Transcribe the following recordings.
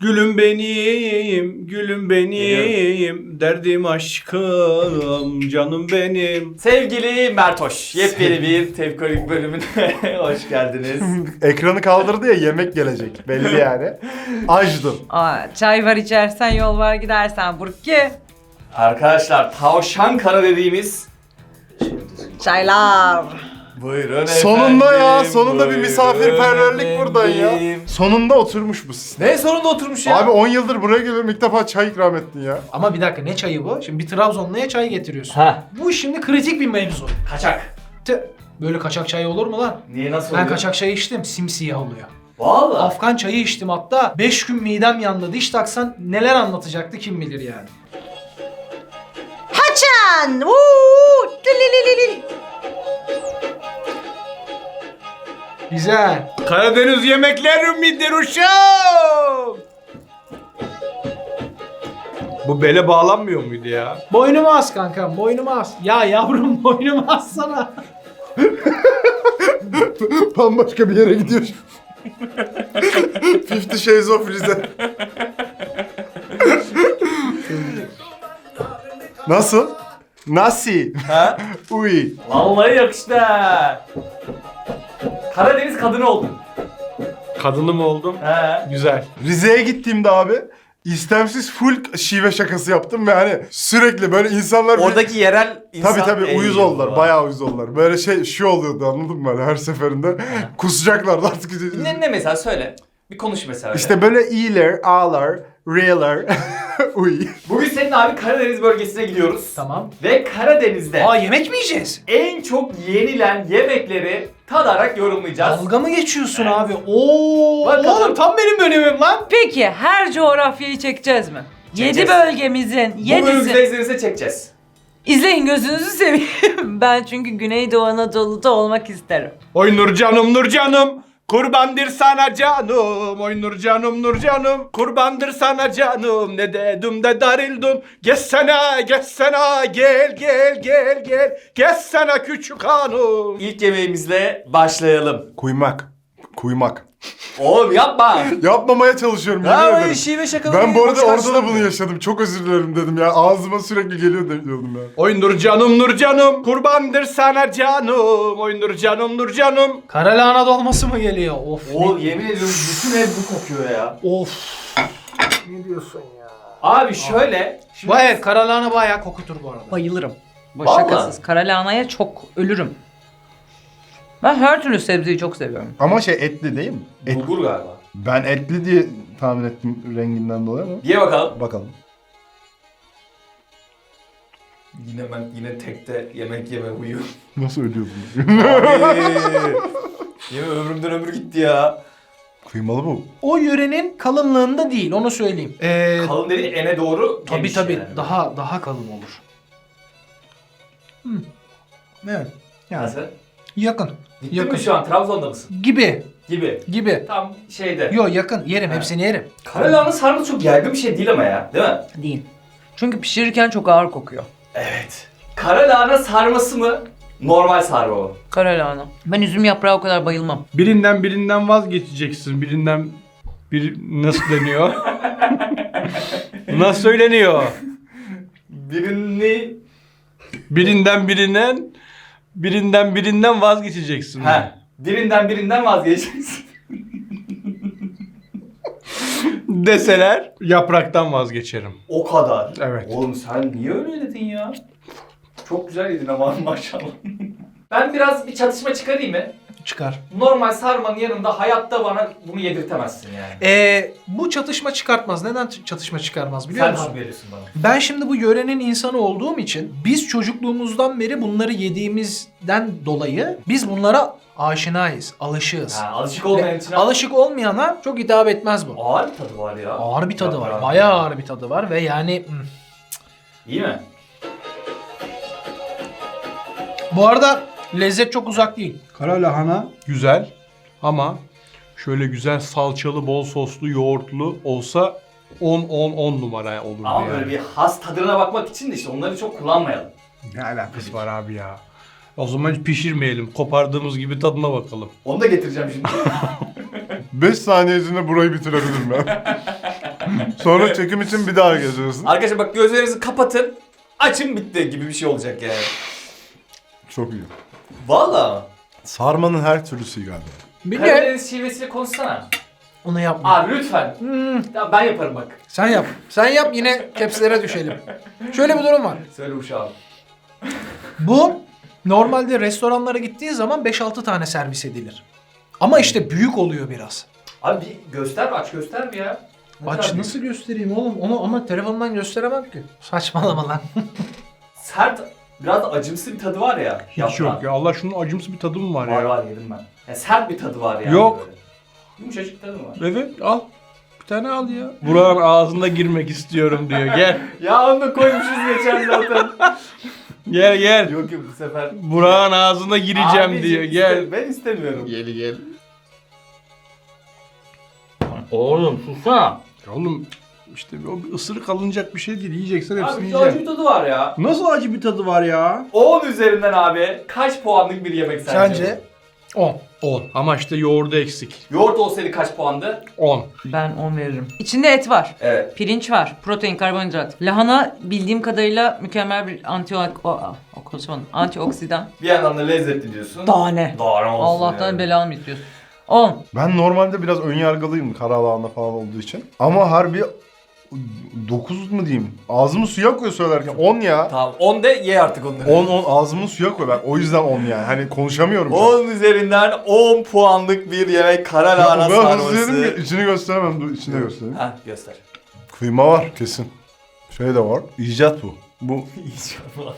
Gülüm benim, gülüm benim, derdim aşkım, canım benim. Sevgili Mertoş, yepyeni bir tevkolik bölümüne hoş geldiniz. Ekranı kaldırdı ya yemek gelecek belli yani. Açtım. Aa, çay var içersen yol var gidersen Burki. Arkadaşlar tavşan kanı dediğimiz Çaylar. Buyurun Sonunda ya, efendim, sonunda bir buyurun misafirperverlik buradan ya. efendim. Sonunda oturmuş bu sistem. Ne sonunda oturmuş ya? Abi 10 yıldır buraya geliyorum ilk defa çay ikram ettin ya. Ama bir dakika ne çayı bu? Şimdi bir Trabzonlu'ya çay getiriyorsun. Ha, Bu şimdi kritik bir mevzu. kaçak. Tı- Böyle kaçak çay olur mu lan? Niye nasıl Ben oluyor? kaçak çay içtim simsiyah oluyor. Valla. Afgan çayı içtim hatta 5 gün midem yandı. Diş taksan neler anlatacaktı kim bilir yani. Haçan. Uuu. Dilililili. Güzel. Karadeniz yemekleri midir uşağım? Bu bele bağlanmıyor muydu ya? Boynumu as kankam boynumu as. Ya yavrum boynumu as sana. Bambaşka bir yere gidiyor. Fifty Shades of Rize. Nasıl? Nasi. Ha? Uy. Vallahi yakıştı ha. Karadeniz kadını oldun. Kadını mı oldum? He. Güzel. Rize'ye gittiğimde abi istemsiz full şive şakası yaptım ve hani sürekli böyle insanlar... Oradaki yerel insan... Tabii tabii uyuz Eyvallah. oldular. Bayağı uyuz oldular. Böyle şey şu oluyordu anladın mı böyle her seferinde. Kusacaklardı artık. Ne, ne mesela söyle. Bir konuş mesela. öyle. İşte böyle iyiler, ağlar, realer. Uy. Bugün senin abi Karadeniz bölgesine gidiyoruz. Tamam. Ve Karadeniz'de Aa yemek mi yiyeceğiz? en çok yenilen yemekleri tadarak yorumlayacağız. Dalga mı geçiyorsun Evet. abi? Oo, Bakalım. oğlum tam benim bölümüm lan. Peki her coğrafyayı çekeceğiz mi? Çekeceğiz. Yedi bölgemizin Bu yedisi. izninizle çekeceğiz. İzleyin gözünüzü seveyim. Ben çünkü Güneydoğu Anadolu'da olmak isterim. Oy Nur canım Nur canım. Kurbandır sana canım, oy Nur canım Nur canım, kurbandır sana canım, ne dedim de darıldım, geçsene geçsene, gel gel gel gel, geçsene küçük hanım. İlk yemeğimizle başlayalım. Kuymak. Kuymak. Oğlum yapma. Yapmamaya çalışıyorum yemin Ha ederim. böyle şive şakalı. Ben bu arada orada da bunu yaşadım. Çok özür dilerim dedim ya. Ağzıma sürekli geliyor diyordum ya. Oy Nur canım Nur canım, kurbandır sana canım, oy Nur canım Nur canım. Karalahana dolması mı geliyor? Of. Oğlum yemin ediyorum bütün ev bu kokuyor ya. Of. Ne diyorsun ya? Abi şöyle. Şimdi Bu evet karalahana bayağı kokutur bu arada. Bayılırım. Bu Vallahi. şakasız. Karalahanaya çok ölürüm. Ben her türlü sebzeyi çok seviyorum. Ama şey etli değil mi? Et, Bulgur galiba. ben etli diye tahmin ettim renginden dolayı ama. Ye bakalım. Bakalım. Yine ben yine tekte yemek yeme huyu. Nasıl ölüyordum? Yemin ömrümden ömür gitti ya. Kıymalı bu. O yörenin kalınlığında değil onu söyleyeyim. Ee, Kalın dediğin ene doğru tabii geniş tabii yani. daha daha kalın olur. Hı. Evet. Yani Nasıl? yakın. Gittin Yakın. mi şu an Trabzon'da mısın? Gibi. Gibi. Gibi. Tam şeyde. Yo yakın. Yerim Ha. hepsini yerim. Karalahana sarması çok yaygın bir şey değil ama ya. Değil mi? Değil. Çünkü pişirirken çok ağır kokuyor. Evet. Karalahana sarması mı? Normal sarma mı? Karalahana. Ben üzüm yaprağı o kadar bayılmam. Birinden birinden vazgeçeceksin, birinden bir nasıl deniyor? nasıl söyleniyor? Birini... Birinden birinden, birinden birinden vazgeçeceksin. He. Birinden birinden vazgeçeceksin. Deseler yapraktan vazgeçerim. o kadar. Evet. Oğlum sen niye öyle dedin ya? Çok güzel yedin ama maşallah. ben biraz bir çatışma çıkarayım mı? Çıkar. Normal sarmanın yanında hayatta bana bunu yedirtemezsin yani. Ee, bu çatışma çıkartmaz. Neden ç- çatışma çıkarmaz biliyor Sen musun? hak veriyorsun bana. Ben şimdi bu yörenin insanı olduğum için biz çocukluğumuzdan beri bunları yediğimizden dolayı biz bunlara aşinayız, alışığız. Ha, alışık olmayan için alışık olmayana çok hitap etmez bu. ağır bir tadı var ya. Ağır bir tadı var. Yaprağı. Bayağı ağır bir tadı var ve yani hmm. İyi mi? bu arada lezzet çok uzak değil. Kara lahana güzel ama şöyle güzel salçalı, bol soslu, yoğurtlu olsa 10 10 10 numara olur Ama yani. böyle bir has tadına bakmak için de işte onları çok kullanmayalım. Ne alakası var abi ya? O zaman hiç pişirmeyelim. Kopardığımız gibi tadına bakalım. Onu da getireceğim şimdi. 5 saniye içinde burayı bitirebilirim ben. Sonra çekim için bir daha geziyorsun. Arkadaşlar bak gözlerinizi kapatın. Açın bitti gibi bir şey olacak yani. Çok iyi. Valla. Sarmanın her türlüsü galiba. Bir de Karadeniz şivesiyle konuşsana. onu yapma. Abi lütfen. Ya ben yaparım bak. Sen yap. Sen yap yine kepslere düşelim. Şöyle bir durum var. Söyle uşağım. Bu normalde restoranlara gittiğin zaman 5-6 tane servis edilir. Ama işte büyük oluyor biraz. Abi bir göster aç göster bir ya. Ne Aç kadar nasıl göstereyim oğlum? Onu ama telefondan gösteremem ki. Saçmalama lan. Sert biraz da acımsı bir tadı var ya. Hiç yaprağın. yok ya. Allah şunun acımsı bir tadı mı var Var ya? var yedim ben. Ya sert bir tadı var yani Yok. böyle. Yumuşacık tadı mı var? Evet al. Bir tane al ya. Buranın ağzına girmek istiyorum diyor. Gel. ya onu da koymuşuz geçen zaten. Gel gel. yok yok bu sefer. Burak'ın ağzına gireceğim Abicim, diyor. iste- Gel. Ben istemiyorum. Gel gel. Oğlum susana. Oğlum işte o bir ısırık alınacak bir şey değil. Yiyeceksen hepsini Abi bir acı bir yiyeceksin. tadı var ya. Nasıl acı bir tadı var ya? 10 üzerinden abi kaç puanlık bir yemek sence? Sence? 10. 10. Ama işte yoğurdu eksik. Yoğurt olsaydı kaç puandı? 10. Ben 10 veririm. İçinde et var. Evet. Pirinç var. Protein, karbonhidrat. Lahana bildiğim kadarıyla mükemmel bir anti antioksidan. Bir yandan da lezzetli diyorsun. Daha ne? Daha ne olsun Allah'tan yani. belamı istiyorsun. 10. Ben normalde biraz önyargılıyım karalahana falan olduğu için. Ama harbi 9 mu diyeyim? Ağzımı suya koyuyor söylerken 10 ya. Tamam 10 de ye artık onları. 10 10 ağzımı suya koy ben. O yüzden 10 yani. Hani konuşamıyorum. 10 üzerinden 10 puanlık bir yemek kara Ya, lahana o kadar hızlı yedim sarması. ki içini gösteremem. Dur içini göstereyim. Ha göster. Kıyma var kesin. Şey de var. İcat bu. Bu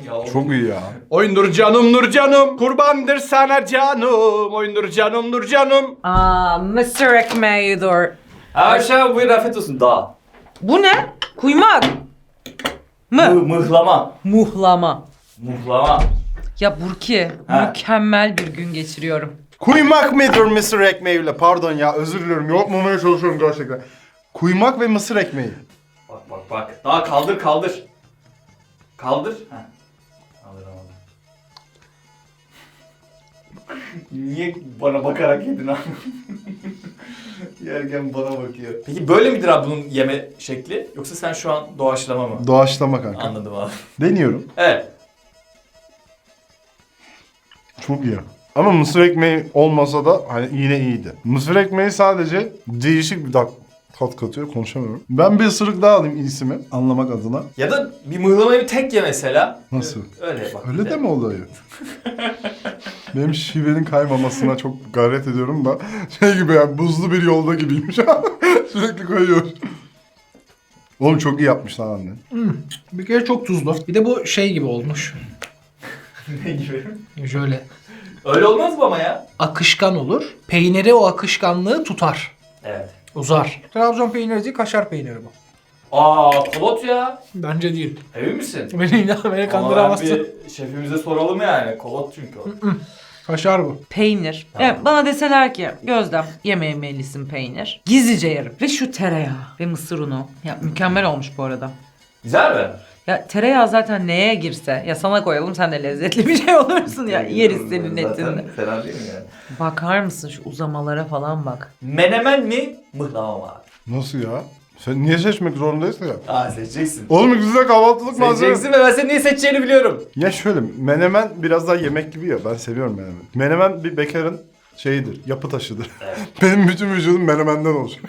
ya, çok iyi ya. Oy nur canım nur canım. Kurbandır sana canım. Oy nur canım nur canım. Aa, mısır ekmeğidir. Her şey buyur afiyet olsun daha. Bu ne? Kuymak. Mı, Mı? mıhlama. Muhlama. Muhlama. Ya Burki, Ha. mükemmel bir gün geçiriyorum. Kuymak mıdır mısır ekmeğiyle? Pardon ya özür diliyorum. Yapmamaya çalışıyorum gerçekten. Kuymak ve mısır ekmeği. Bak bak bak. Daha kaldır kaldır. Kaldır. Heh. Kaldıramadım. Niye bana bakarak yedin abi? Yerken bana bakıyor. Peki böyle midir abi bunun yeme şekli? Yoksa sen şu an doğaçlama mı? Doğaçlama kanka. Anladım abi. Deniyorum. Evet. Çok iyi. Ama mısır ekmeği olmasa da hani yine iyiydi. Mısır ekmeği sadece değişik bir tat, tat katıyor. Konuşamıyorum. Ben bir ısırık daha alayım iyisini anlamak adına. Ya da bir mıhlamayı bir tek ye mesela. Nasıl? Öyle bak. Öyle de mi olayı? Benim şivenin kaymamasına çok gayret ediyorum da şey gibi yani buzlu bir yolda gibiyim şu an. Sürekli kayıyor. Oğlum çok iyi yapmışlar anne. Bir kere çok tuzlu. Bir de bu şey gibi olmuş. ne gibi? Şöyle Öyle olmaz mı ama ya? akışkan olur. Peyniri o akışkanlığı tutar. Evet. Uzar. Trabzon peyniri değil kaşar peyniri bu. Aa kolot ya. Bence değil. Emin misin? Beni inan beni Ama ben kandıramazsın. bir şefimize soralım yani. Kolot çünkü o. Kaşar bu. Peynir. Tamam. Evet, bana deseler ki Gözlem yememelisin peynir. Gizlice yerim. Ve şu tereyağı ve mısır unu. Ya mükemmel olmuş bu arada. Güzel mi? Ya tereyağı zaten neye girse ya sana koyalım sen de lezzetli bir şey olursun ya. Yeriz senin etini. Zaten fena değil mi yani? Bakar mısın şu uzamalara falan bak. Menemen mi? Mıhlama mı abi? Nasıl ya? Sen niye seçmek zorundaysın ya? Aa seçeceksin. Oğlum güzel kahvaltılık malzeme. Seçeceksin ve ben senin niye seçeceğini biliyorum. Ya şöyle menemen biraz daha yemek gibi ya ben seviyorum menemen. Menemen bir bekarın şeyidir, yapı taşıdır. Evet. Benim bütün vücudum menemenden oluşuyor.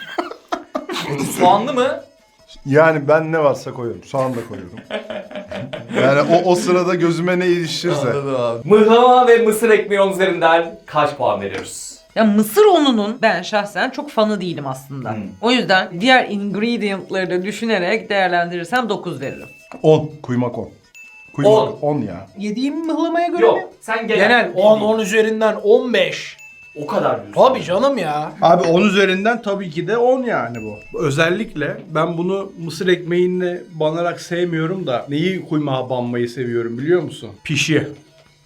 Soğanlı mı? Yani ben ne varsa koyuyorum. Soğan da koyuyorum. yani o, o sırada gözüme ne ilişirse. Anladım abi. Mıhlama ve mısır ekmeği onun üzerinden kaç puan veriyoruz? Ya mısır ununun ben şahsen çok fanı değilim aslında. Hmm. O yüzden diğer ingredientları da düşünerek değerlendirirsem 9 veririm. 10. Kuymak 10. Kuymak 10 ya. Yediğim mıhlamaya göre Yok mi? sen genel. Genel 10 10 üzerinden 15. O kadar diyorsun. Tabii canım ya. Abi 10 üzerinden tabii ki de 10 yani bu. Özellikle ben bunu mısır ekmeğinle banarak sevmiyorum da neyi kuymağa banmayı seviyorum biliyor musun? Pişi.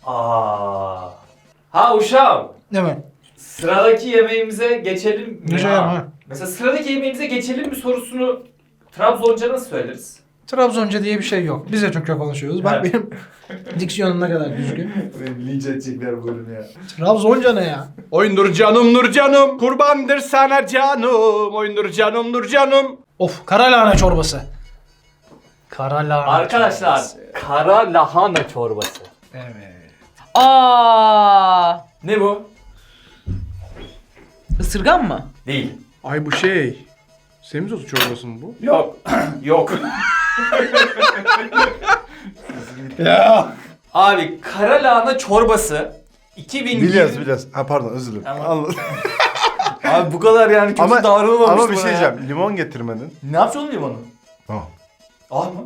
Aa. Ha uşağım. Evet. Sıradaki yemeğimize geçelim mi? Ha. ha. Mesela sıradaki yemeğimize geçelim mi sorusunu Trabzonca nasıl söyleriz? Trabzonca diye bir şey yok. Biz de Türkçe konuşuyoruz. Bak Evet. benim diksiyonum ne kadar düzgün. Linç edecekler bölüm ya. Trabzonca ne ya? Oy nur canım nur canım. Kurbandır sana canım. Oy nur canım nur canım. Of kara lahana çorbası. Kara lahana Arkadaşlar çorbası. kara lahana çorbası. Evet. Aa, Ne bu? ısırgan mı? Değil. Ay bu şey. Semizotu çorbası mı bu? Yok. Yok. Ya. Abi kara lahana çorbası 2000 Biliyoruz biliyoruz. Ha pardon özür dilerim. Tamam. Anladım. Abi bu kadar yani kötü ama, davranılmamış ama bir buna şey ya. diyeceğim. Limon getirmedin. Ne yapacaksın limonu? Oh. Ah mı?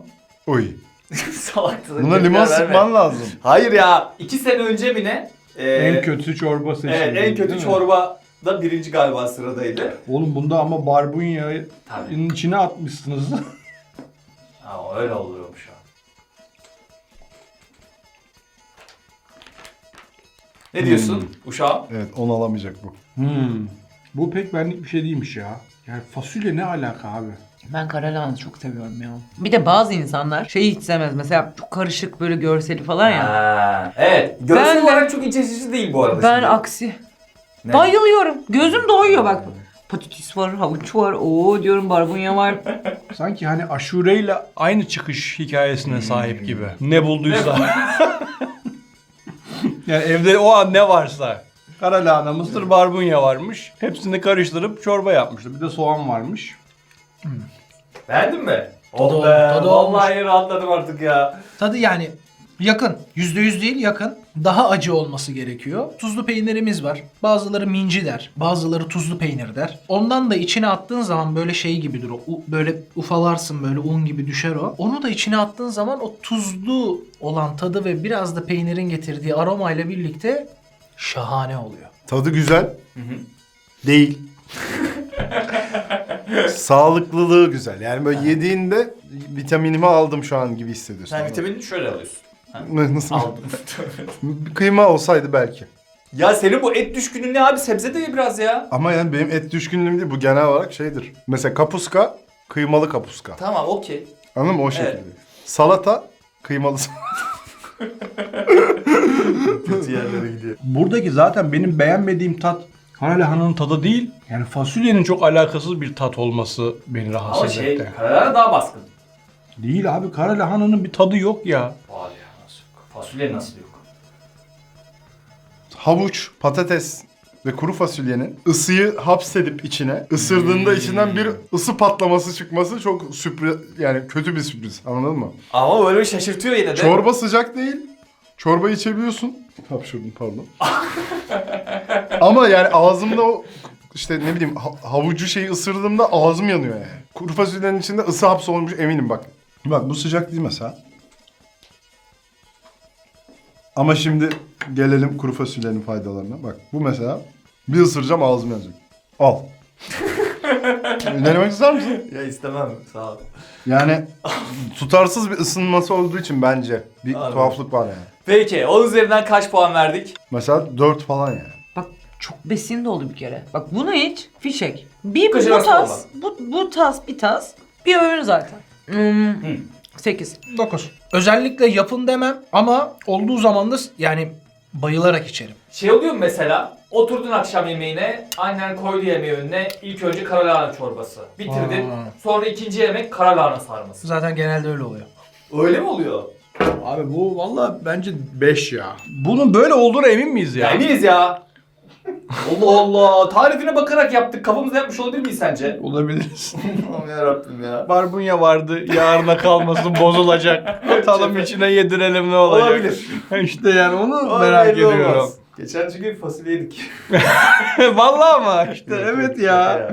Uy. Salaksın. Buna limon sıkman lazım. Hayır ya. iki sene önce mi ne? Ee, En kötü çorba seçildi. Evet en kötü değil mi? çorba da birinci galiba sıradaydı. Oğlum bunda ama barbunya'nın Tabii. içine atmışsınız. Öyle oluyormuş ha. Ne diyorsun uşağım? Evet onu alamayacak bu. hmm. Bu pek benlik bir şey değilmiş ya. Yani fasulye ne alaka abi? Ben kara lahana çok seviyorum ya. Bir de bazı insanlar şeyi hiç sevmez. Mesela çok karışık böyle görseli falan ya. Ha, evet. Görsel Ben- olarak çok iç açıcı değil bu arada. Ben şimdi. aksi. Ne? Bayılıyorum. Gözüm doyuyor bak. Patates var, havuç var, oo diyorum barbunya var. Sanki hani aşureyle aynı çıkış hikayesine sahip gibi. Ne bulduysa. yani evde o an ne varsa. Kara lahana, mısır, barbunya varmış. Hepsini karıştırıp çorba yapmıştı. Bir de soğan varmış. Beğendin mi? Tadı Oh be, tadı vallahi rahatladım artık ya. Tadı yani yakın. Yüzde yüz değil yakın. Daha acı olması gerekiyor. Tuzlu peynirimiz var. Bazıları minci der. Bazıları tuzlu peynir der. Ondan da içine attığın zaman böyle şey gibidir o. U- böyle ufalarsın böyle un gibi düşer o. Onu da içine attığın zaman o tuzlu olan tadı ve biraz da peynirin getirdiği aromayla birlikte şahane oluyor. Tadı güzel. Değil. Sağlıklılığı güzel. Yani böyle yediğinde vitaminimi aldım şu an gibi hissediyorsun. Sen vitaminini şöyle alıyorsun. Ne- Nasıl? Aldım. Bir Kıyma olsaydı belki. ya senin bu et düşkünün ne abi? Sebze de ye biraz ya. Ama yani benim et düşkünlüğüm değil bu genel olarak şeydir. Mesela kapuska, kıymalı kapuska. Tamam okey. Anladın mı o şekilde? Salata, kıymalı Kötü yerlere gidiyor. Buradaki zaten benim beğenmediğim tat kara lahananın tadı değil. Yani fasulyenin çok alakasız bir tat olması beni Ama rahatsız şey etti. kararı daha baskın. Değil abi kara lahananın bir tadı yok ya. Var? Fasulye nasıl yok? Havuç, patates ve kuru fasulyenin ısıyı hapsedip içine, ısırdığında içinden bir ısı patlaması çıkması çok sürpriz yani kötü bir sürpriz. Anladın mı? Ama böyle bir şaşırtıyor yine de. Çorba sıcak değil. Çorba içebiliyorsun. Hapşurdum pardon. Ama yani ağzımda o işte ne bileyim ha- havucu şeyi ısırdığımda ağzım yanıyor yani. Kuru fasulyenin içinde ısı hapsolmuş eminim bak. Bak bu sıcak değil mesela. Ama şimdi gelelim kuru fasulyenin faydalarına. Bak bu mesela bir ısıracağım ağzım yanacak. Al. Denemek ister misin? Ya istemem sağ ol. Yani tutarsız bir ısınması olduğu için bence bir Anladım. tuhaflık var yani. Peki 10 üzerinden kaç puan verdik? Mesela 4 falan yani. Bak çok besin dolu bir kere. Bak bunu hiç fişek. Bir bu arası tas, bu, bu tas bir tas. Bir öğün zaten. Hmm, 8. 9. Özellikle yapın demem ama olduğu zaman da yani bayılarak içerim. Şey oluyor mu mesela? Oturdun akşam yemeğine, annen koydu yemeği önüne. İlk önce kara lahana çorbası. Bitirdin. Aa. Sonra ikinci yemek kara lahana sarması. Zaten genelde öyle oluyor. Öyle mi oluyor? Abi bu valla bence 5 ya. Bunun böyle olduğuna emin miyiz ya? eminiz ya. Allah Allah. Tarifine bakarak yaptık. Kafamızda yapmış olabilir miyiz sence? Olabiliriz. Aman yarabbim ya. Barbunya vardı. Yarına kalmasın bozulacak. Atalım içine yedirelim ne olacak. Olabilir. işte yani onu Ama merak belli ediyorum. olmaz. Geçen çünkü fasulye yedik. Vallahi ama işte evet ya.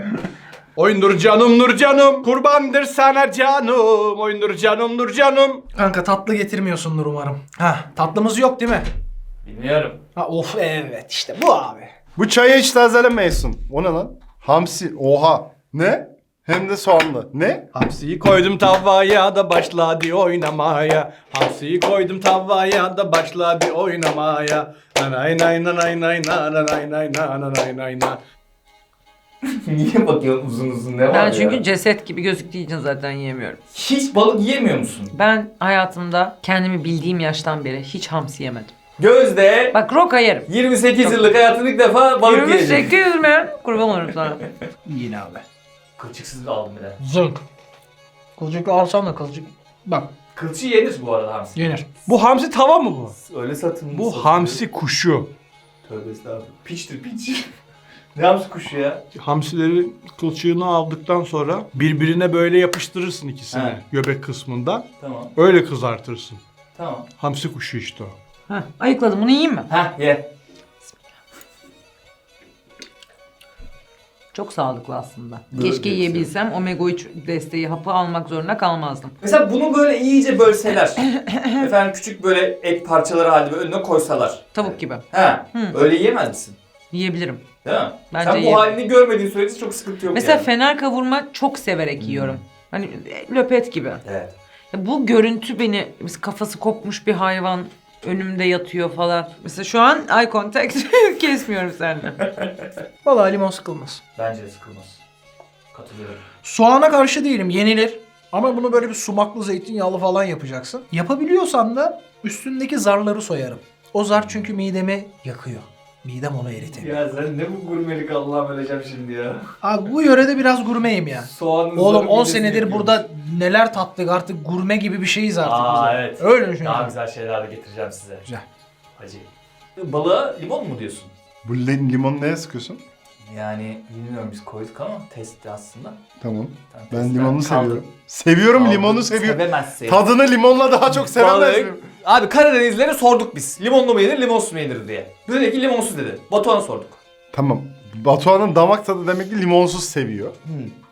Oy Nur canım Nur canım kurbandır sana canım. Oy Nur canım Nur canım. Kanka tatlı getirmiyorsundur umarım. Ha tatlımız yok değil mi? Bilmiyorum. Ha of evet işte bu abi. Bu çayı hiç tazelemeyesin. O ne lan? Hamsi. Oha. Ne? Hem de soğanlı. Ne? Hamsiyi koydum tavaya da başladı oynamaya. Hamsiyi koydum tavaya da başladı oynamaya. Nanay nay nanay nay nanay nay nanay nay na. Niye bakıyorsun uzun uzun ne var Ben ya? çünkü ceset gibi gözüktüğü için zaten yiyemiyorum. Hiç balık yiyemiyor musun? Ben hayatımda kendimi bildiğim yaştan beri hiç hamsi yemedim. Gözde Bak roka yerim. 28 yıllık hayatında ilk defa balık yiyecek. 28 mi? Kurban olurum sana. Yine abi. Kılçıksız aldım bir de. Zınk. Kılçıklı alsam da kılçık. Bak Kılçığı yenir bu arada hamsi. yenir. Bu hamsi tava mı bu? Öyle satın. Bu hamsi kuşu. Tövbe estağfurullah. Piçtir piç. ne hamsi kuşu ya? Hamsileri kılçığını aldıktan sonra birbirine böyle yapıştırırsın ikisini He. göbek kısmından. Tamam. Öyle kızartırsın. Tamam. Hamsi kuşu işte o. Heh, ayıkladım bunu yiyeyim mi? Heh ye. Çok sağlıklı aslında. Böyle Keşke bir şey. yiyebilsem omega 3 desteği hapı almak zorunda kalmazdım. Mesela bunu böyle iyice bölseler. Efendim küçük böyle et parçaları halinde önüne koysalar. Tavuk gibi. He. Hı. Öyle yiyemez misin? Yiyebilirim. Değil mi? Bence Sen bu yiyemem. halini görmediğin sürece çok sıkıntı yok Mesela yani. fener kavurma çok severek yiyorum. Hani e, löpet gibi. Evet. Ya bu görüntü beni kafası kopmuş bir hayvan önümde yatıyor falan. Mesela şu an eye contact kesmiyorum seninle. Vallahi limon sıkılmaz. Bence de sıkılmaz. Katılıyorum. Soğana karşı değilim yenilir. Ama bunu böyle bir sumaklı zeytinyağlı falan yapacaksın. Yapabiliyorsan da üstündeki zarları soyarım. O zar çünkü midemi yakıyor. Midem onu eritiyor. Ya sen ne bu gurmelik Allah'ım öleceğim şimdi ya. Abi bu yörede biraz gurmeyim ya. Soğanın Oğlum zarı 10 midesini senedir burada neler tattık artık gurme gibi bir şeyiz artık Aa biz. evet. Öyle Daha düşünüyorum. güzel şeyler de getireceğim size. Güzel. Hacı. Balığa limon mu diyorsun? Bu li- limonu neye sıkıyorsun? Yani bilmiyorum biz koyduk ama testti aslında. Tamam. Tamam, Ben testten limonunu kaldı. seviyorum. Seviyorum Kaldı. limonu seviyorum. Sevemezsin. Tadını limonla daha çok sevemez Balık- miyim? Abi Karadenizlilere sorduk biz. Limonlu mu yenir, limonsuz mu yenir diye. Dedi ki limonsuz dedi. Batuhan'a sorduk. Tamam. Batuhan'ın damak tadı demek ki limonsuz seviyor.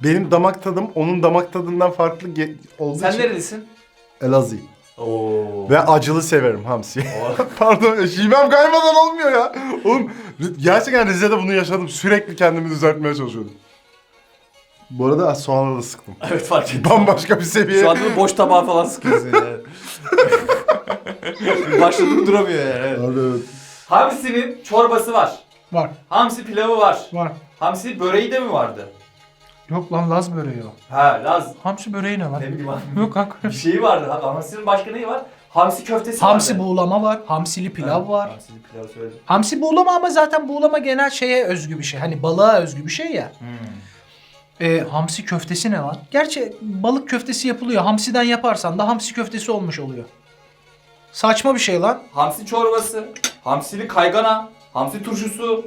Benim damak tadım onun damak tadından farklı ge- olduğu Sen için nerelisin? Elazığ. Oo. Ve acılı severim hamsi. Pardon, şivem kaymadan olmuyor ya. Oğlum gerçekten Rize'de bunu yaşadım. Sürekli kendimi düzeltmeye çalışıyordum. Bu arada soğanla da sıktım. evet fark ettim. Bambaşka bir seviye. Şu anda da boş tabağa falan sıkıyorsun yani. Başladık duramıyor yani. evet. Abi, evet. Hamsinin çorbası var. Var. Hamsi pilavı var. Var. Hamsi böreği de mi vardı? Yok lan Laz böreği o. Ha Laz. Hamsi böreği ne lan? Ne bileyim abi. Yok kanka. Bir şeyi vardı. Ha, Hamsinin başka neyi var? Hamsi köftesi Hamsi vardı. buğulama var. Hamsili pilav Ha, var. Hamsili pilav söyledim. Hamsi buğulama ama zaten buğulama genel şeye özgü bir şey. Hani balığa özgü bir şey ya. Hmm. Ee, hamsi köftesi ne lan? Gerçi balık köftesi yapılıyor. Hamsiden yaparsan da hamsi köftesi olmuş oluyor. Saçma bir şey lan. Hamsi çorbası, hamsili kaygana, hamsi turşusu.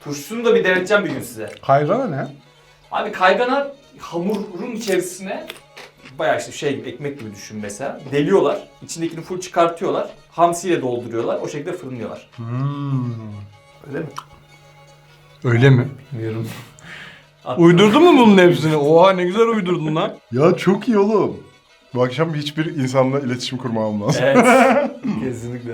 Turşusunu da bir deneteceğim bir gün size. Kaygana ne? Abi kaygana hamurun içerisine bayağı işte şey gibi ekmek gibi düşün mesela. Deliyorlar. içindekini full çıkartıyorlar. Hamsiyle dolduruyorlar. O şekilde fırınlıyorlar. Hmm. Öyle mi? Öyle mi? Bilmiyorum. Uydurdun mu bunun hepsini? Oha ne güzel uydurdun lan. Ya çok iyi oğlum. Bu akşam hiçbir insanla iletişim kurmam lazım. Evet. Kesinlikle.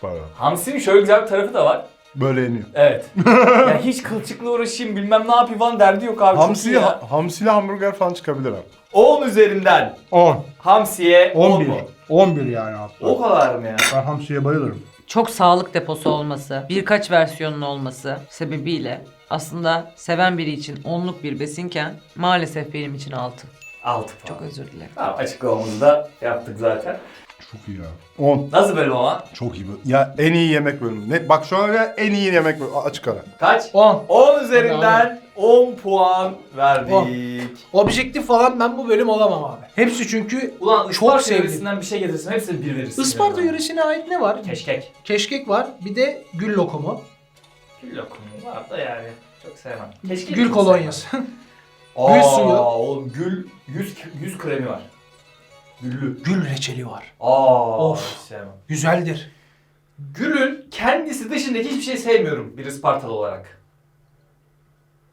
Pardon. Hamsinin şöyle güzel bir tarafı da var. Böyle yeniyor. Evet. yani hiç kılçıkla uğraşayım bilmem ne yapayım falan derdi yok abi. Hamsi, iyi ya. ha- hamsili hamburger falan çıkabilir abi. 10 üzerinden 10. hamsiye 10 11. mu? 11 yani hatta. O kadar mı ya? Ben hamsiye bayılırım. Çok sağlık deposu olması, birkaç versiyonun olması sebebiyle aslında seven biri için onluk bir besinken maalesef benim için altı. 6 Çok falan. özür dilerim. Tamam açıklamamızı da yaptık zaten. Çok iyi ya. 10. Nasıl bölüm ama? Çok iyi. bu. Ya en iyi yemek bölümü. Ne, bak şu an ya en iyi yemek bölümü. Açık ara. Kaç? 10. 10 üzerinden 10 puan verdik. Objektif falan ben bu bölüm olamam abi. Hepsi çünkü Ulan Çok Isparta sevdim. yöresinden bir şey getirsin hepsini bir verirsin. Isparta yani. yöresine ait ne var? Keşkek. Keşkek var. Bir de gül lokumu. Gül lokumu var da yani çok sevmem. Keşkek Gül çok kolonyası. sevmem. Gül Aa, suyu. Oğlum gül, yüz, yüz kremi var. Güllü. gül reçeli var. Aa, Of. hiç sevmem. Güzeldir. Gül'ün kendisi dışındaki hiçbir şey sevmiyorum bir Ispartalı olarak.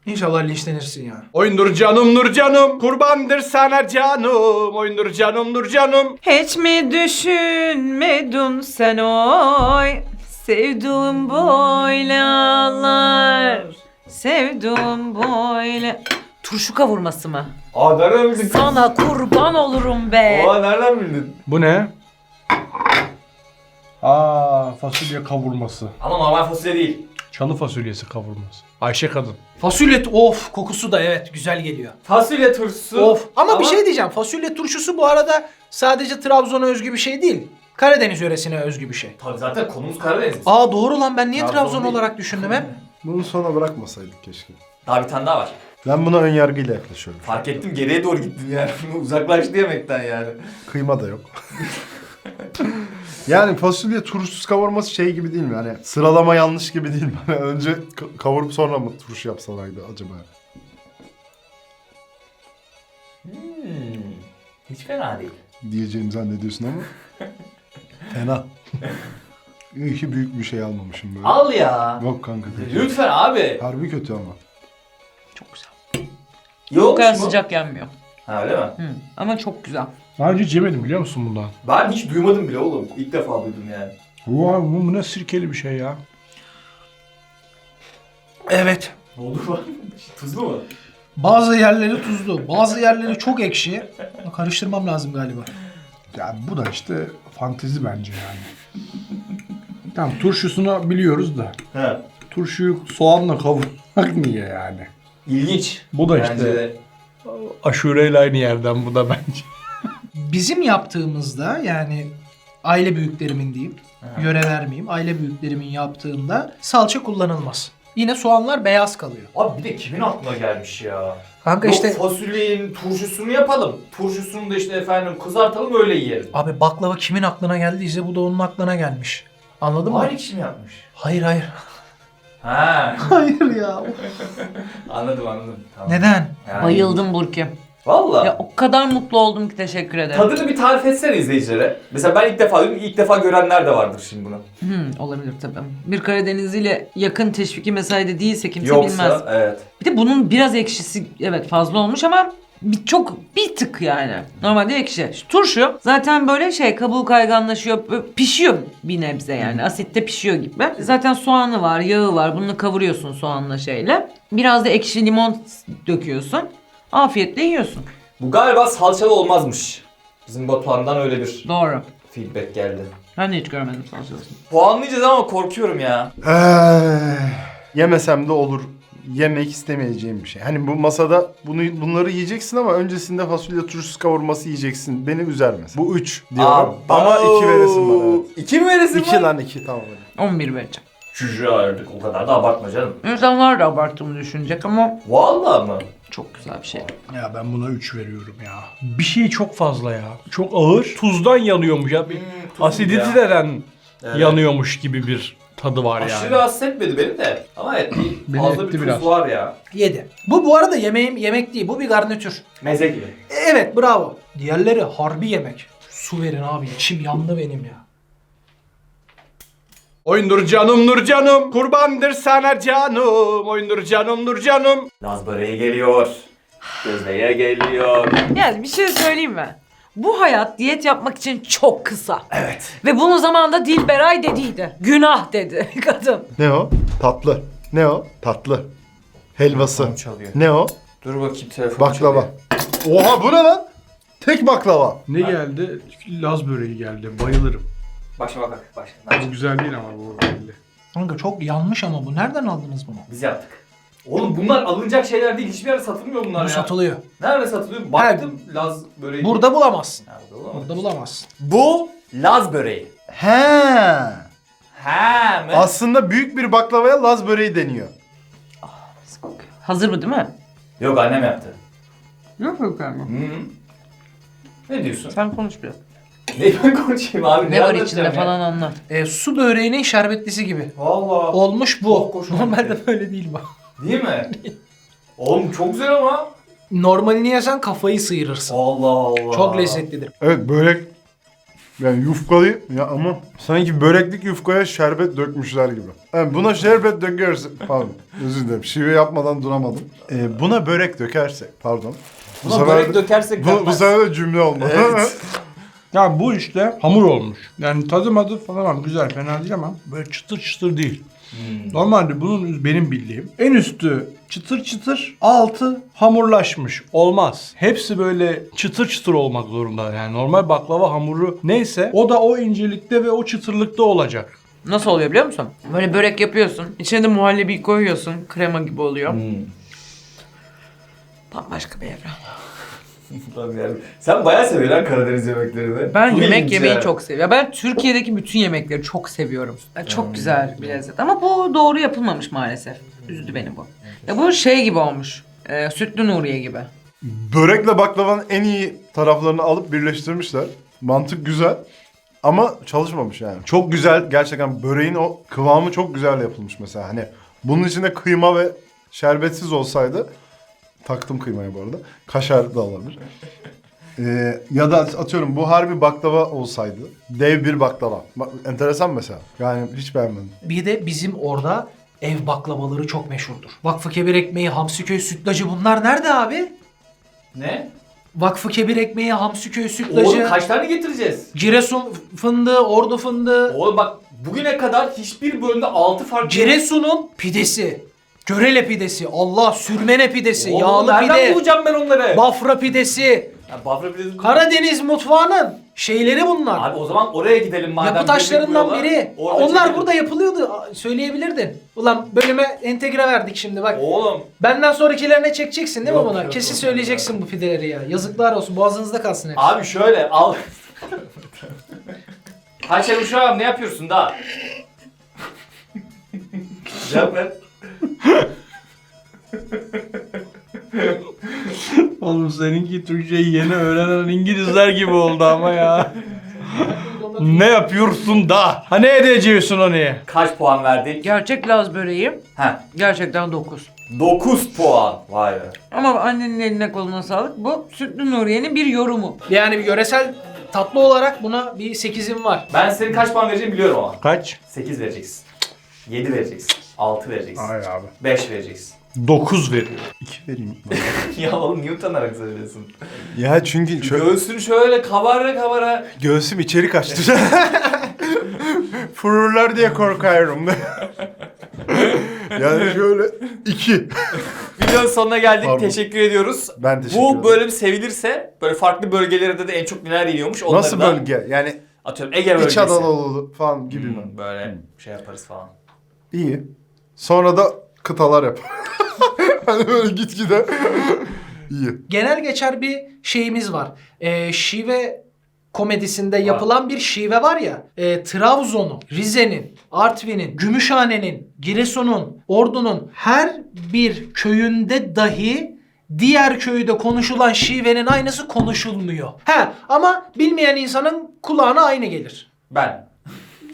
İnşallah linçlenirsin yani. Oy Nurcanım Nurcanım kurbandır sana canım. Oy Nurcanım Nurcanım. Hiç mi düşünmedin sen oy Sevduğum böyle ağlar Sevduğum böyle Turşu kavurması mı? Aa nereden bildin? Sana kurban olurum be Aa nereden bildin? Bu ne? Aa fasulye kavurması. Ama normal fasulye değil. Çalı fasulyesi kavurması. Ayşe kadın. Fasulye of kokusu da evet güzel geliyor. Fasulye turşusu. Of. Ama, bir şey diyeceğim. Fasulye turşusu bu arada sadece Trabzon'a özgü bir şey değil. Karadeniz yöresine özgü bir şey. Tabii zaten konumuz Karadeniz. Aa doğru lan ben niye Trabzon Trabzon olarak düşündüm hep? Bunu sona bırakmasaydık keşke. Daha bir tane daha var. Ben buna ön yargıyla yaklaşıyorum. Fark ettim geriye doğru gittin yani. Uzaklaştı yemekten yani. Kıyma da yok. yani fasulye turşusuz kavurması şey gibi değil mi? Hani sıralama yanlış gibi değil mi? Hani önce ka- kavurup sonra mı turşu yapsalardı acaba? Hmm. Hiç fena değil. Diyeceğimi zannediyorsun ama. Fena. İyi ki büyük bir şey almamışım böyle. Al ya. Yok kanka. kötü. Lütfen abi. Harbi kötü ama. Çok güzel. Yok Bu kadar mu? sıcak yenmiyor. Ha öyle mi? Hı. Ama çok güzel. Daha önce hiç yemedim biliyor musun bundan? Ben hiç duymadım bile oğlum. İlk defa duydum yani. Vay bu ne sirkeli bir şey ya. Evet. Ne oldu lan? Tuzlu mu? Bazı yerleri tuzlu, bazı yerleri çok ekşi. Karıştırmam lazım galiba. Ya bu da işte fantezi bence yani. Tamam turşusunu biliyoruz da. He. Turşuyu soğanla kavurmak niye yani? İlginç. Bu da Bence işte de. aşureyle aynı yerden bu da bence. Bizim yaptığımızda yani aile büyüklerimin diyeyim, Ha. yöre vermeyeyim, aile büyüklerimin yaptığında salça kullanılmaz. Yine soğanlar beyaz kalıyor. Abi bir de kimin aklına gelmiş ya? Kanka Yok işte fasulyenin turşusunu yapalım. Turşusunu da işte efendim kızartalım öyle yiyelim. abi baklava kimin aklına geldiyse bu da onun aklına gelmiş. Anladın mı? Aynı kişi mi yapmış? Hayır hayır. Ha. Hayır ya. anladım anladım. Tamam. Neden? Yani- Bayıldım Burki. Valla. Ya o kadar mutlu oldum ki teşekkür ederim. Tadını bir tarif etsene izleyicilere. Mesela ben ilk defa duydum, ilk defa görenler de vardır şimdi bunu. Hmm, olabilir tabii. Bir Karadenizli ile yakın teşviki mesaide değilse kimse bilmez. Yoksa evet. Bir de bunun biraz ekşisi evet fazla olmuş ama bir çok bir tık yani. Normalde ekşi. Şu turşu zaten böyle şey kabuğu kayganlaşıyor, böyle pişiyor bir nebze yani. Asitte pişiyor gibi. Zaten soğanı var, yağı var. Bunu kavuruyorsun soğanla şeyle. Biraz da ekşi limon döküyorsun. Afiyetle yiyorsun. Bu galiba salçalı olmazmış. Bizim Batuhan'dan öyle bir Doğru. feedback geldi. Ben de hiç görmedim salçasını. Puanlayacağız ama korkuyorum ya. Eh, yemesem de olur. Yemek istemeyeceğim bir şey. Hani bu masada bunu bunları yiyeceksin ama öncesinde fasulye turşusu kavurması yiyeceksin. Beni üzer mesela. Bu 3 diyorum. Ama 2 veresim var evet. İki mi veresin 2 var? lan 2 tamam hadi. 11 vereceğim. Cücü ayırdık o kadar da abartma canım. İnsanlar da abarttığımı düşünecek ama Vallahi mı? çok güzel bir şey. Ya ben buna 3 veriyorum ya. Bir şey çok fazla ya. Çok ağır. Tuzdan yanıyormuş ya. Bir Hmm, tuzlu ya. asiditeden Evet. yanıyormuş gibi bir tadı var Aşırı yani. rahatsız etmedi beni de. Ama evet bir Beni fazla bir etti tuz biraz. var ya. Yedi. Bu bu arada yemeğim yemek değil. Bu bir garnitür. Meze gibi. E, Evet bravo. Diğerleri harbi yemek. Su verin abi. İçim yandı benim ya. Oy Nurcanım Nurcanım kurbandır sana canım. Oy Nurcanım Nurcanım. Laz böreği geliyor. Gözleye geliyor. Yani bir şey söyleyeyim mi? Bu hayat diyet yapmak için çok kısa. Evet. Ve bunu zamanında Dilberay dediydi. Günah dedi kadın. Ne o? Tatlı. Ne o? Tatlı. Helvası. Çalıyor. Ne o? Dur bakayım telefon Baklava. çalıyor. Oha bu ne lan? Tek baklava. Ne geldi? Laz böreği geldi. Bayılırım. Başla bak bak. Başla. Bu güzel değil ama bu belli. Kanka çok yanmış ama bu. Nereden aldınız bunu? Biz yaptık. Oğlum bunlar alınacak şeyler değil. Hiçbir yerde satılmıyor bunlar Bu ya. satılıyor. Nerede satılıyor? Baktım Laz böreği. Burada bulamazsın. Ha, burada olamaz. Burada bulamazsın. Bu Laz böreği. He. Ha mı? Aslında büyük bir baklavaya Laz böreği deniyor. Hazır mı değil mi? Yok annem yaptı. Yok yok ama. Hı. Ne diyorsun? Sen konuş biraz. Ne ben konuşayım abi? Ne var anlatacağım içinde ya? falan anlat. E, su böreğinin şerbetlisi gibi. Valla. Olmuş bu. Çok hoşuma Normalde böyle değil bu. Değil mi? Oğlum çok güzel ama. Normalini yesen kafayı sıyırırsın. Allah Allah. Çok lezzetlidir. Evet börek yani yufkalı ya ama sanki böreklik yufkaya şerbet dökmüşler gibi. Yani buna şerbet dökersin pardon özür dilerim şive yapmadan duramadım. Ee, buna börek dökersek pardon. Bu Buna börek de- dökersek bu, bu sefer de cümle olmadı. Evet. Ya bu işte hamur olmuş. Yani tadı madı falan güzel fena değil ama böyle çıtır çıtır değil. Hmm. Normalde bunun benim bildiğim en üstü çıtır çıtır, altı hamurlaşmış. Olmaz. Hepsi böyle çıtır çıtır olmak zorunda. Yani normal baklava hamuru neyse o da o incelikte ve o çıtırlıkta olacak. Nasıl oluyor biliyor musun? Böyle börek yapıyorsun. İçine de muhallebi koyuyorsun. Krema gibi oluyor. Hmm. Bambaşka bir evren. Tabii yani. Sen bayağı seviyorsun lan Karadeniz yemeklerini. Ben Bu yemek ilginç yemeyi ya. çok seviyorum. Ben Türkiye'deki bütün yemekleri çok seviyorum. Yani çok güzel bir lezzet. Ama bu doğru yapılmamış maalesef. Üzdü beni bu. Ya bu şey gibi olmuş. Ee, sütlü Nuriye gibi. Börekle baklavanın en iyi taraflarını alıp birleştirmişler. Mantık güzel. Ama çalışmamış yani. Çok güzel gerçekten böreğin o kıvamı çok güzel yapılmış mesela. Hani bunun içinde kıyma ve şerbetsiz olsaydı taktım kıymaya bu arada. Kaşar da olabilir. Ee, ya da atıyorum bu harbi baklava olsaydı. Dev bir baklava. Bak, enteresan mesela. Yani hiç beğenmedim. Bir de bizim orada ev baklavaları çok meşhurdur. Vakfı Kebir ekmeği, Hamsiköy sütlacı bunlar nerede abi? Ne? Vakfı Kebir ekmeği, Hamsiköy sütlacı, Oğlum kaç tane getireceğiz? Giresun fındığı, Ordu fındığı, Oğlum bak bugüne kadar hiçbir bölümde 6 farklı... Giresun'un pidesi, Görele pidesi, Allah sürmene pidesi, Oğlum yağlı nereden pide, bulacağım ben onları? Bafra pidesi, Ha, Bafra pidesi... Karadeniz mutfağının şeyleri bunlar. Abi o zaman oraya gidelim madem. Yapı taşlarından biri. Orada Onlar çekelim. burada yapılıyordu. Aa, Söyleyebilirdin. Ulan bölüme entegre verdik şimdi bak. Oğlum Benden sonrakilerine çekeceksin değil mi Yok, buna? yok, Kesin yok, söyleyeceksin bu pideleri ya. Yazıklar olsun. Boğazınızda kalsın hepsi. abi şöyle al. Haşer uşağım ne yapıyorsun da? Cevap ver. Oğlum seninki Türkçeyi yeni öğrenen İngilizler gibi oldu ama ya. ne yapıyorsun da? Ha ne edeceksin onu? Kaç puan verdik? Gerçek Laz böreği Heh. gerçekten 9. 9 puan. Vay be. Ama annenin eline koluna sağlık. Bu sütlü Nuriye'nin bir yorumu. Yani bir yöresel tatlı olarak buna bir 8'im var. Ben senin kaç puan vereceğimi biliyorum ama. Kaç? 8 vereceksin. 7 vereceksin. 6 vereceksin. Ay abi. 5 vereceksin. 9 veriyor. İki vereyim. ya oğlum niye utanarak söylüyorsun? ya çünkü şöyle, Göğsün şöyle kabara kabara. göğsüm içeri kaçtı. Fırırlar diye korkuyorum. yani şöyle iki. Videonun sonuna geldik. Pardon. Teşekkür ediyoruz. Ben teşekkür Bu ederim. bölüm sevilirse böyle farklı bölgelerde de en çok neler yeniyormuş onları Nasıl da bölge? Yani atıyorum Ege bölgesi. İç Anadolu falan gibi Hmm, mi? böyle şey yaparız falan. İyi. Sonra da kıtalar yap. hani böyle gitgide. İyi. Genel geçer bir şeyimiz var. Ee, şive komedisinde yapılan bir şive var ya. E, Trabzon'un, Rize'nin, Artvin'in, Gümüşhane'nin, Giresun'un, Ordu'nun her bir köyünde dahi diğer köyde konuşulan şivenin aynısı konuşulmuyor. He ama bilmeyen insanın kulağına aynı gelir. Ben.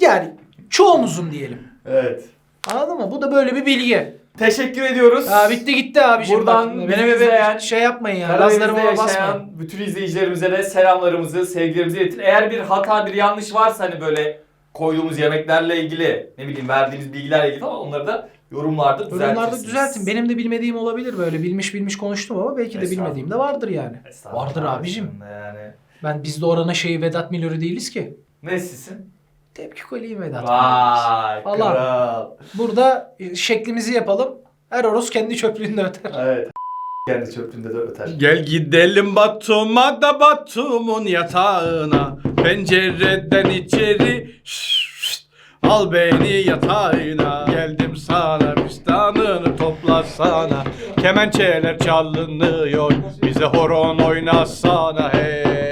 Yani çoğumuzun diyelim. Evet. Anladın mı? Bu da böyle bir bilgi. Teşekkür ediyoruz. Ha bitti gitti abiciğim. Buradan bak. izleyen, eve şey yapmayın ya. Lazlarıma basmayın. bütün izleyicilerimize de selamlarımızı, sevgilerimizi iletin. Eğer bir hata, bir yanlış varsa hani böyle koyduğumuz yemeklerle ilgili, ne bileyim verdiğimiz bilgilerle ilgili falan onları da yorumlarda düzeltirsiniz. Yorumlarda düzeltin. Benim de bilmediğim olabilir böyle. Bilmiş bilmiş konuştum ama belki de bilmediğim de vardır yani. Vardır abicim. Yani. Ben biz de oranın şeyi Vedat Milor'u değiliz ki. Nesisin? Tepki koliyim Vedat. Vay Allah. kral. Burada e, şeklimizi yapalım. Her horoz kendi çöplüğünde öter. Evet. Kendi çöplüğünde de öter. Gel gidelim Batum'a da Batum'un yatağına Pencereden içeri şşş, şşş, Al beni yatağına Geldim sana fistanını toplasana Kemençeler çalınıyor Bize horon oynasana hey